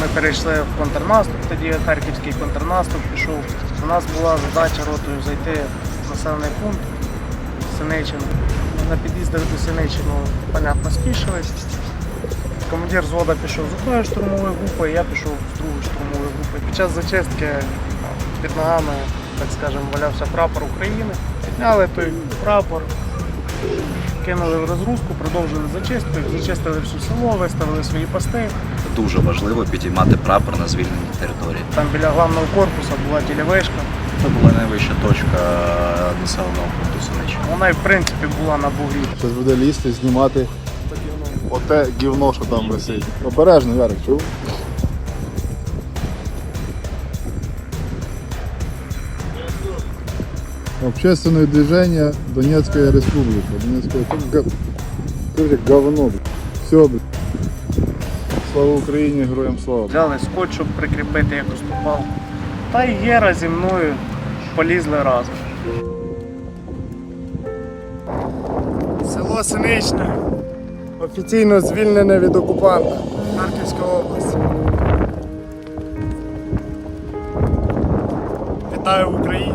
Ми перейшли в контрнаступ, тоді харківський контрнаступ пішов. У нас була задача ротою зайти в населений пункт Синичину. На під'їздах до Синичину, понятно, спішились. Командир взвода пішов з одної штурмової групи, я пішов з другої штурмової групи. Під час зачистки під ногами, так скажемо, валявся прапор України. Підняли той прапор, кинули в розгрузку, продовжили зачистку, зачистили всю село, виставили свої пости. Дуже важливо підіймати прапор на звільненій території. Там біля головного корпусу була тілевишка. Це була найвища точка населеного пункту Синиччини. Вона і в принципі була на бугрі. Щось буде лізти, знімати оте гівно, що там висить. Обережно, Ярик, чув? Общественное движение Донецкая республика. Донецкая. Короче, говно. Все, блядь. Слава Україні, героям слава. Взяли скотч, щоб прикріпити якусь ту палку. Та й Гера зі мною полізли разом. Село Синичне. Офіційно звільнене від окупанта. Харківська область. Вітаю в Україні.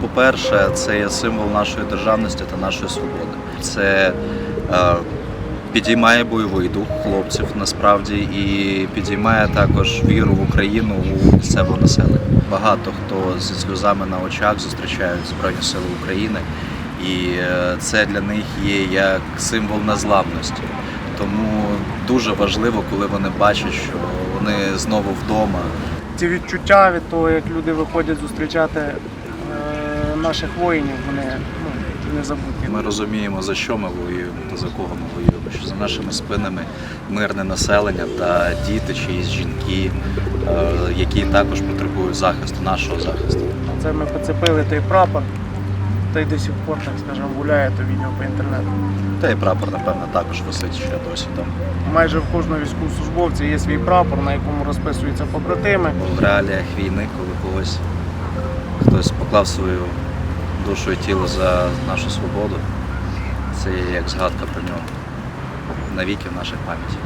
По-перше, це є символ нашої державності та нашої свободи. Це е, підіймає бойовий дух хлопців насправді і підіймає також віру в Україну у місцеве населення. Багато хто зі сльозами на очах зустрічають Збройні Сили України, і е, це для них є як символ незламності. Тому дуже важливо, коли вони бачать, що вони знову вдома, Ці відчуття від того, як люди виходять зустрічати е, наших воїнів, вони ну. Ми розуміємо, за що ми воюємо та за кого ми воюємо. Що за нашими спинами мирне населення та діти, чиїсь жінки, е, які також потребують захисту, нашого захисту. Це ми поцепили той прапор, та й до сих пор, так скажемо, гуляє то відео по інтернету. Та й прапор, напевно, також висить ще досі там. Майже в кожного військовослужбовця є свій прапор, на якому розписуються побратими. В реаліях війни, коли когось хтось поклав свою душу і тіло за нашу свободу, це як згадка про нього навіки в наших пам'яті.